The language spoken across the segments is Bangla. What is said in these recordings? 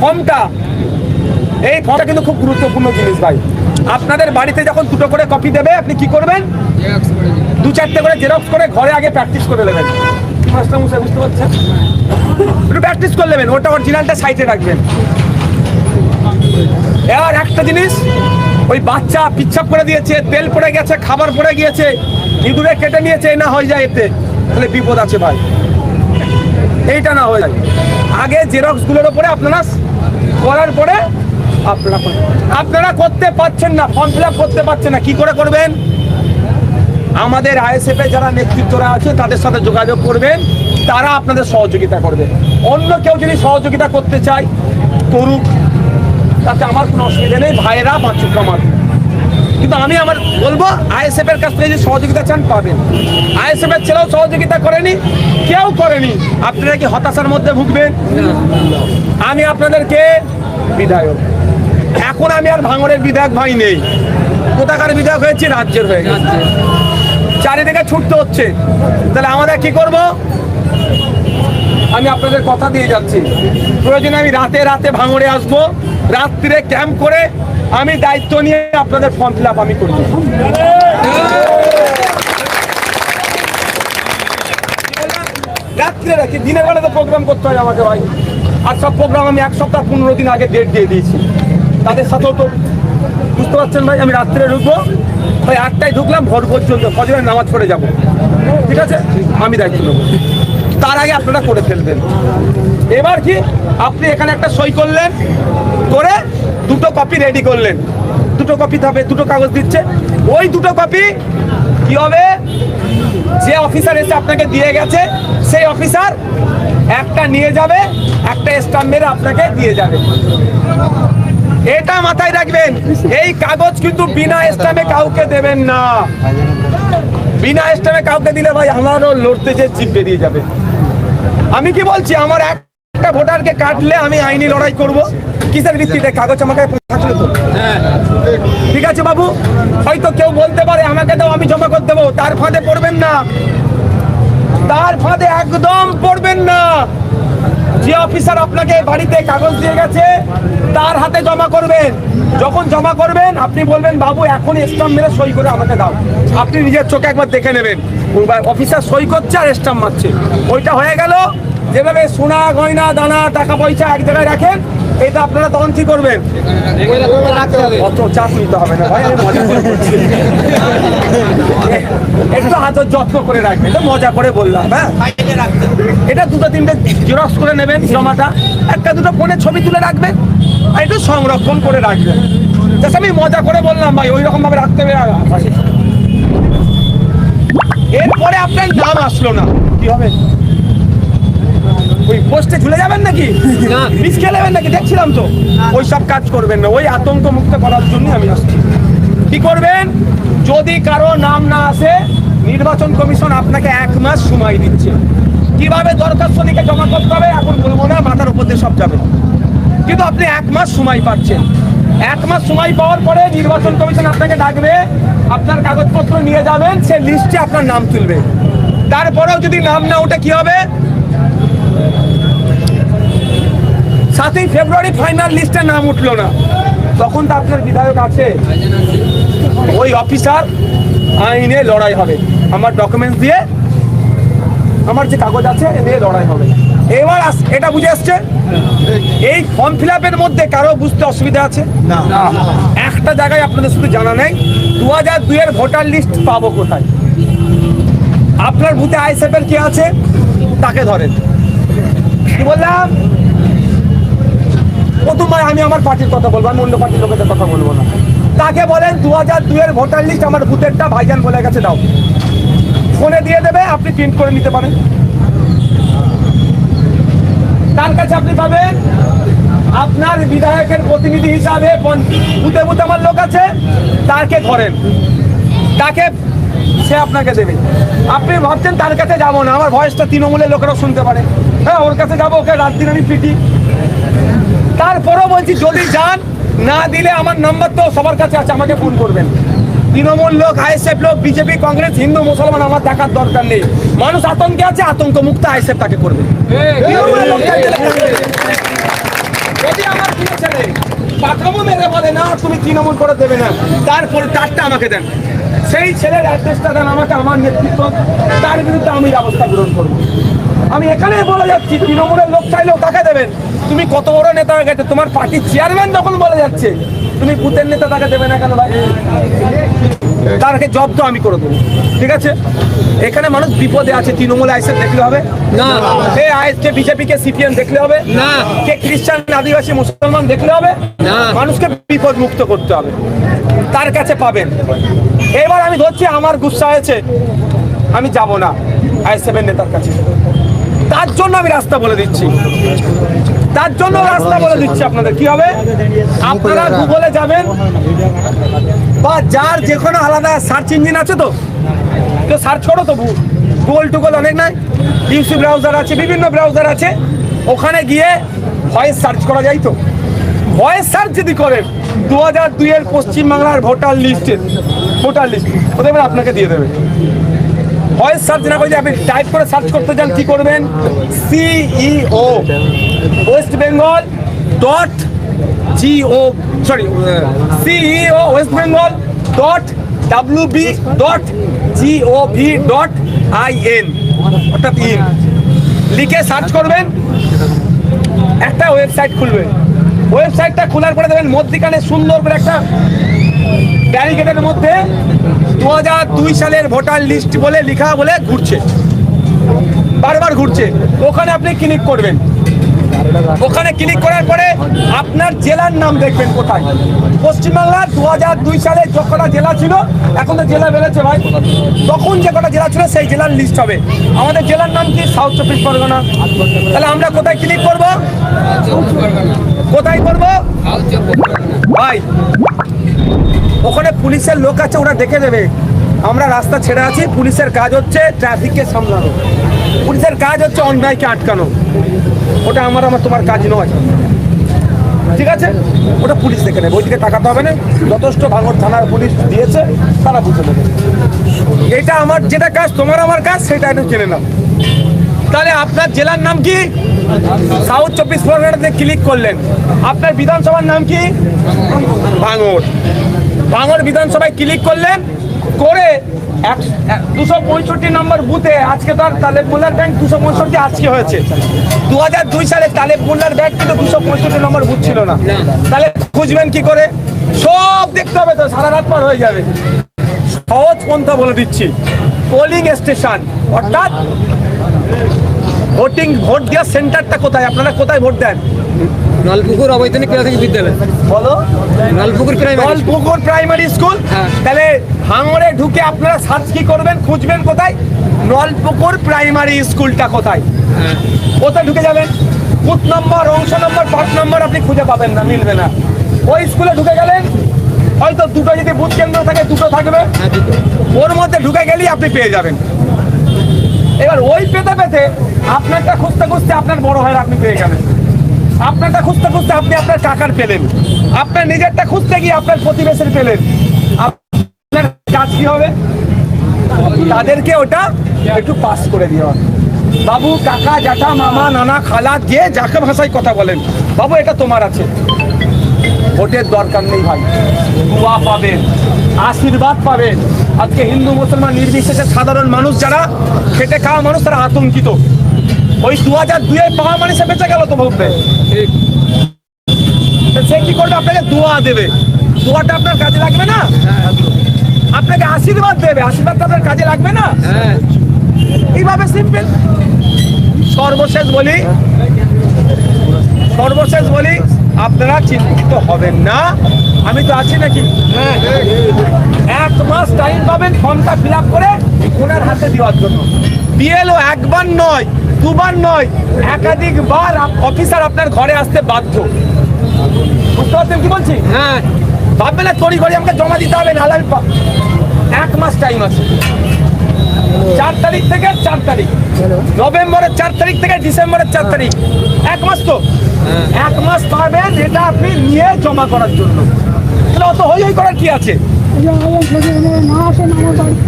ফর্মটা এই ফর্মটা কিন্তু খুব গুরুত্বপূর্ণ জিনিস ভাই। আপনাদের বাড়িতে যখন দুটো করে কপি দেবে আপনি কি করবেন? দু চারটে করে জেরক্স করে ঘরে আগে প্র্যাকটিস করে নেবেন। মাস্টার মশাই বুঝতে পারছেন? একটু প্র্যাকটিস করে নেবেন ওটা অরিজিনালটা সাইডে রাখবেন। এবার একটা জিনিস ওই বাচ্চা পিচ্ছাপ করে দিয়েছে তেল পড়ে গেছে খাবার পড়ে গিয়েছে ইঁদুরে কেটে নিয়েছে না হয়ে যায় এতে। তাহলে বিপদ আছে ভাই। এইটা না হয়ে যায়। আগে জেরক্সগুলোর উপরে আপনারা করার পরে আপনারা। আপনারা করতে পারছেন না ফর্ম ফিল করতে পারছেন না, কি করে করবেন? আমাদের আইএসএফ যারা নেতৃত্বরা আছে, তাদের সাথে যোগাযোগ করবেন, তারা আপনাদের সহযোগিতা করবে। অন্য কেউ যদি সহযোগিতা করতে চায়, করুক। তাতে আমার কোনো অসুবিধা নেই, ভাইয়েরা বাঁচুক আমার কিন্তু আমি আমার বলব আইএসএফ এর কাছ থেকে যদি সহযোগিতা চান পাবেন। আইএসএফ এর ছেলেও সহযোগিতা করেনি কেউ করেনি। আপনারা কি হতাশার মধ্যে ভুগবেন? আমি আপনাদেরকে বিধায়ক। এখন আমি আর ভাঙড়ের বিধায়ক ভাই নেই। কোথাকার বিধায়ক হয়েছে? রাজ্যের হয়ে গেছে। চারিদিকে ছুটতে হচ্ছে। তাহলে আমাদের কি করব? আমি আপনাদের কথা দিয়ে যাচ্ছি। প্রয়োজনে আমি রাতে রাতে ভাঙড়ে আসব। রাত্রিরে ক্যাম্প করে আমি দায়িত্ব নিয়ে আপনাদের ফর্ম ফিল আমি করব রাত্রে রাখি, দিনের বেলা তো প্রোগ্রাম করতে হয় আমাকে ভাই। আর সব প্রোগ্রাম আমি এক সপ্তাহ পনেরো দিন আগে ডেট দিয়ে দিয়েছি। তাদের সাথেও তো বুঝতে পারছেন ভাই, আমি রাত্রে ঢুকবো, ওই আটটায় ঢুকলাম ভোর পর্যন্ত, ফজরের নামাজ পড়ে যাব। ঠিক আছে? আমি দায়িত্ব নেব। তার আগে আপনারা করে ফেলবেন। এবার কি, আপনি এখানে একটা সই করলেন করে দুটো কপি রেডি করলেন। দুটো কপি হবে দুটো কাগজ দিচ্ছে। ওই দুটো কপি কি হবে? যে অফিসার এসে আপনাকে দিয়ে গেছে, সেই অফিসার একটা নিয়ে যাবে, একটা স্টাম্প মেরে আপনাকে দিয়ে যাবে। এটা মাথায় রাখবেন, এই কাগজ কিন্তু বিনা স্টামে কাউকে দেবেন না। বিনা স্টামে কাউকে দিলে ভাই আমারও লড়তে যে জিপ বেরিয়ে যাবে। আমি কি বলছি, আমার একটা ভোটারকে কাটলে আমি আইনি লড়াই করব? কিসের ভিত্তিতে কাগজ আমাকে থাকলে তো ঠিক আছে বাবু, হয়তো কেউ বলতে পারে, আমাকে দাও, আমি জমা করে দেবো। তার ফাঁদে পড়বেন না। তার ফাঁদে একদম পড়বেন না। যে অফিসার আপনাকে বাড়িতে কাগজ দিয়ে গেছে, তার হাতে জমা করবেন। যখন জমা করবেন, আপনি বলবেন, বাবু এখন স্টাম্প মেরে সই করে আমাকে দাও। আপনি নিজের চোখে একবার দেখে নেবেন। অফিসার সই করছে আর স্টাম্প মারছে। ওইটা হয়ে গেল। যেভাবে সোনা, গয়না, দানা, টাকা, পয়সা এক জায়গায় রাখেন এটা আপনারা তখন কি করবেন? অত চাপ নিতে হবে না ভাই। একটু হাত যত্ন করে রাখবেন, এটা মজা করে বললাম হ্যাঁ? এটা দুটো তিনটে জেরক্স করে নেবেন, জমাটা। একটা দুটো ফোনে ছবি তুলে রাখবেন, আর একটু সংরক্ষণ করে রাখবেন। জাস্ট আমি মজা করে বললাম ভাই ওই রকম ভাবে রাখতে হবে এরপরে আপনার নাম আসলো না। কি হবে? ওই পোস্টে ঝুলে যাবেন নাকি? মিস খেলেবেন নাকি? দেখছিলাম তো। ওই সব কাজ করবেন না। ওই আতঙ্ক মুক্ত করার জন্য আমি আসছি। কি করবেন? যদি কারও নাম না আসে, নির্বাচন কমিশন আপনাকে এক মাস সময় দিচ্ছে। কীভাবে দরখাস্ত লিখে জমা করতে হবে, এখন বলব না, মাথার উপর দিয়ে সব যাবে। কিন্তু আপনি এক মাস সময় পাচ্ছেন। এক মাস সময় পাওয়ার পরে নির্বাচন কমিশন আপনাকে ডাকবে, আপনার কাগজপত্র নিয়ে যাবেন, সে লিস্টে আপনার নাম তুলবে। তারপরেও যদি নাম না ওঠে, কি হবে? সাতই ফেব্রুয়ারি ফাইনাল লিস্টে নাম উঠল না। তখন তো আপনার বিধায়ক আছে। ওই অফিসার আইনে লড়াই হবে। আমার ডকুমেন্টস দিয়ে আমার যে কাগজ আছে এ দিয়ে লড়াই হবে। এবার এটা বুঝে আসছে? এই ফর্ম ফিল আপের মধ্যে কারও বুঝতে অসুবিধা আছে? না। একটা জায়গায় আপনাদের শুধু জানা নেই। দু হাজার দুইয়ের ভোটার লিস্ট পাবো কোথায়? আপনার বুথে আইসেফ এর কি আছে? তাকে ধরেন। কি বললাম? প্রথমবার আমি আমার পার্টির কথা বলব, আমি অন্য পার্টির লোকেদের কথা বলব না। তাকে বলেন? দু হাজার দুয়ের ভোটার লিস্ট আমার বুথেরটা ভাইজান বলে গেছে, দাও। ফোনে দিয়ে দেবে, আপনি প্রিন্ট করে নিতে পারেন। তার কাছে আপনি পাবেন, আপনার বিধায়কের প্রতিনিধি হিসাবে বুথে বুথে আমার লোক আছে তাকে ধরেন। তাকে, সে আপনাকে দেবে। আপনি ভাবছেন তার কাছে যাব না, আমার ভয়েসটা তৃণমূলের লোকেরাও শুনতে পারে। হ্যাঁ ওর কাছে যাব, ওকে রাত দিন আমি পিটি। তারপরও বলছি, যদি যান, না দিলে আমার নাম্বার তো সবার কাছে আছে, আমাকে ফোন করবেন। তৃণমূল লোক, আইএসএফ লোক, বিজেপি, কংগ্রেস, হিন্দু, মুসলমান, আমার দেখার দরকার নেই। মানুষ আতঙ্কে আছে আতঙ্ক মুক্ত আইএসএফ তাকে করবে। যদি আমার কামও মেরে বলে, না, তুমি তৃণমূল করে দেবে না। তারপরে তারটা আমাকে দেন। সেই ছেলের অ্যাড্রেসটা দেন আমাকে, আমার নেতৃত্ব। তার বিরুদ্ধে আমি ব্যবস্থা গ্রহণ করব। আমি এখানে বলে যাচ্ছি, তৃণমূলের লোক চাইলেও তাকে দেবেন। তুমি কত বড় নেতা হয়ে গেছে? তোমার পার্টির চেয়ারম্যান যখন বলে যাচ্ছে তুমি বুথের নেতা তাকে দেবে না কেন ভাই? তারকে জব তো আমি করে দেবো। ঠিক আছে? এখানে মানুষ বিপদে আছে তৃণমূল আইসে দেখলে হবে। না। কে আইএসকে বিজেপি কে সিপিএম দেখলে হবে। না। কে খ্রিস্টান আদিবাসী মুসলমান দেখলে হবে। না। মানুষকে বিপদ মুক্ত করতে হবে। তার কাছে পাবেন। এবার আমি ধরছি আমার গুসা হয়েছে। আমি যাব না। আইএসএফের নেতার কাছে। তার জন্য আমি রাস্তা বলে দিচ্ছি। তার জন্য রাস্তা বলে দিচ্ছি আপনাদের, কি হবে? আপনারা গুগলে যাবেন, বা যার যে কোনো আলাদা সার্চ ইঞ্জিন আছে তো তো সার্চ করো তো গুগল টুগল অনেক নাই, ইউসি ব্রাউজার আছে, বিভিন্ন ব্রাউজার আছে, ওখানে গিয়ে ভয়েস সার্চ করা যায় তো। ভয়েস সার্চ যদি করেন দু হাজার দুইয়ের পশ্চিমবাংলার ভোটার লিস্টের, ভোটার লিস্ট, ওদের আপনাকে দিয়ে দেবে। ভয়েস সার্চ না করে আপনি টাইপ করে সার্চ করতে চান, কি করবেন? CEO. West Bengal dot gov sorry CEO West Bengal dot W B dot gov dot I N অর্থাৎ ইন লিখে সার্চ করবেন, একটা ওয়েবসাইট খুলবে ওয়েবসাইটটা খোলার পরে দেবেন মধ্যিখানে সুন্দর করে একটা ব্যারিকেডের মধ্যে দু হাজার দুই সালের ভোটার লিস্ট বলে, লেখা বলে ঘুরছে। বারবার ঘুরছে। ওখানে আপনি ক্লিক করবেন। ওখানে ক্লিক করার পরে আপনার জেলার নাম দেখবেন কোথায়। পশ্চিমবাংলার দু হাজার দুই সালে যে কটা জেলা ছিল, এখন তো জেলা বেড়েছে ভাই। তখন যে কটা জেলা ছিল, সেই জেলার লিস্ট হবে। আমাদের জেলার নাম কি? সাউথ চব্বিশ পরগনা তাহলে আমরা কোথায় ক্লিক করব? কোথায় করব? ভাই, ওখানে পুলিশের লোক আছে, ওরা দেখে দেবে। আমরা রাস্তা ছেড়ে আছি, পুলিশের কাজ হচ্ছে ট্রাফিককে সামলানো। পুলিশের কাজ হচ্ছে অন্যায়কে আটকানো। ওটা আমার আমার তোমার কাজ নয়। ঠিক আছে? ওটা পুলিশ দেখে নেবে। ওইদিকে টাকাতে হবে না। যথেষ্ট ভাঙর থানার পুলিশ দিয়েছে, তারা বুঝে নেবে। এটা আমার যেটা কাজ, তোমার আমার কাজ, সেটা একটু জেনে নাও। তাহলে আপনার জেলার নাম কি? সাউথ চব্বিশ পরগনাতে ক্লিক করলেন। আপনার বিধানসভার নাম কি? ভাঙর ভাঙর বিধানসভায় ক্লিক করলেন। করে দুশো পঁয়ষট্টি নম্বর বুথে আজকে তো আর তালেব মোল্লার ব্যাংক দুশো পঁয়ষট্টি আজকে হয়েছে। দু হাজার দুই সালে তালেব মোল্লার ব্যাংক কিন্তু দুশো পঁয়ষট্টি নম্বর বুথ ছিল না। তাহলে খুঁজবেন কি করে? সব দেখতে হবে তো, সারা রাত পার হয়ে যাবে। সহজ পন্থা বলে দিচ্ছি। পোলিং স্টেশন অর্থাৎ ভোটিং ভোট দেওয়ার সেন্টারটা কোথায়? আপনারা কোথায় ভোট দেন? নলপুকুর অবৈতনিক প্রাথমিক বিদ্যালয়। বলো। Nalpukur primary Jalpukur primary school হ্যাঁ। তাহলে ভাঙড়ে ঢুকে আপনারা সার্চ কি করবেন খুঁজবেন কোথায়? নলপুকুর প্রাইমারি স্কুলটা কোথায়? হ্যাঁ। কোথায় ঢুকে যাবেন? বুথ নম্বর অংশ নম্বর পাঁচ নম্বর আপনি খুঁজে পাবেন না মিলবে না। ওই স্কুলে ঢুকে গেলেন হয়তো দুটো যদি বুথ কেন্দ্র থাকে দুটো থাকবে। হ্যাঁ ওর মধ্যে ঢুকে গেলেই আপনি পেয়ে যাবেন। এবার ওই পেতে পেতে আপনারটা খুঁজতে খুঁজতে আপনার বড় হয় আপনি পেয়ে গেলেন আপনারটা খুঁজতে খুঁজতে আপনি আপনার কাকার পেলেন। আপনার নিজেরটা খুঁজতে গিয়ে আপনার প্রতিবেশীর পেলেন। আপনার কাজ কি হবে? তাদেরকে ওটা একটু পাস করে দেওয়া বাবু, কাকা, জ্যাঠা, মামা, নানা, খালা, যে যাকে ভাষায় কথা বলেন, বাবু, এটা তোমার আছে। ভোটের দরকার নেই ভাই। দোয়া পাবেন, আশীর্বাদ পাবেন। আজকে হিন্দু, মুসলমান, নির্বিশেষে সাধারণ মানুষ যারা খেটে খাওয়া মানুষ, তারা আতঙ্কিত। ওই দু হাজার দুয়ে পাওয়া মানুষে বেঁচে গেল তো ঠিক সে কি করবে? আপনাকে দোয়া দেবে। দোয়াটা আপনার কাজে লাগবে না? আপনাকে আশীর্বাদ দেবে। আশীর্বাদটা আপনার কাজে লাগবে না? হ্যাঁ। এইভাবে সিম্পল সর্বশেষ বলি সর্বশেষ বলি আপনারা চিন্তিত হবেন না। আমি তো আছি নাকি? এক মাস টাইম পাবেন ফর্মটা ফিল আপ করে ওনার হাতে দেওয়ার জন্য। বিএলও একবার নয়। দুবার নয় একাধিকবার অফিসার আপনার ঘরে আসতে বাধ্য। বুঝতে পারছেন কি বলছি? হ্যাঁ। ভাববে না তড়ি ঘরে আমাকে জমা দিতে হবে নাহলে আমি পা- এক মাস টাইম আছে। চার তারিখ থেকে চার তারিখ। নভেম্বরের চার তারিখ থেকে ডিসেম্বরের চার তারিখ। এক মাস তো? হ্যাঁ। এক মাস পাবেন এটা আপনি নিয়ে জমা করার জন্য। তাহলে অত হই হই করার কি আছে?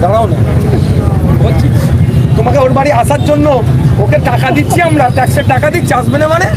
দাঁড়াও না। বলছি, তোমাকে ওর বাড়ি আসার জন্য ওকে টাকা দিচ্ছি আমরা ট্যাক্সের টাকা দিচ্ছি, আসবে না মানে?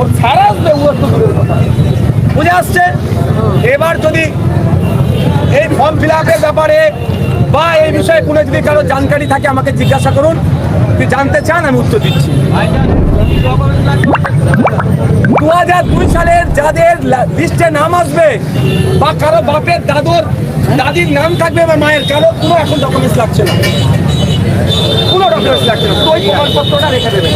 ওর ছাড়া আসবে, ও তো দূরের কথা। বুঝে আসছে? এবার যদি এই ফর্ম ফিল আপের ব্যাপারে বা এই বিষয়ে কোনো যদি কারও জানকারি থাকে, আমাকে জিজ্ঞাসা করুন। যদি জানতে চান, আমি উত্তর দিচ্ছি। দু হাজার দুই সালের যাদের লিস্টে নাম আসবে, বা কারও বাপের দাদুর দাদির নাম থাকবে বা মায়ের, কারও কোনো এখন ডকুমেন্টস লাগছে না। কোনো ডকুমেন্টস লাগছে না। ওই প্রমাণপত্রটা রেখে দেবেন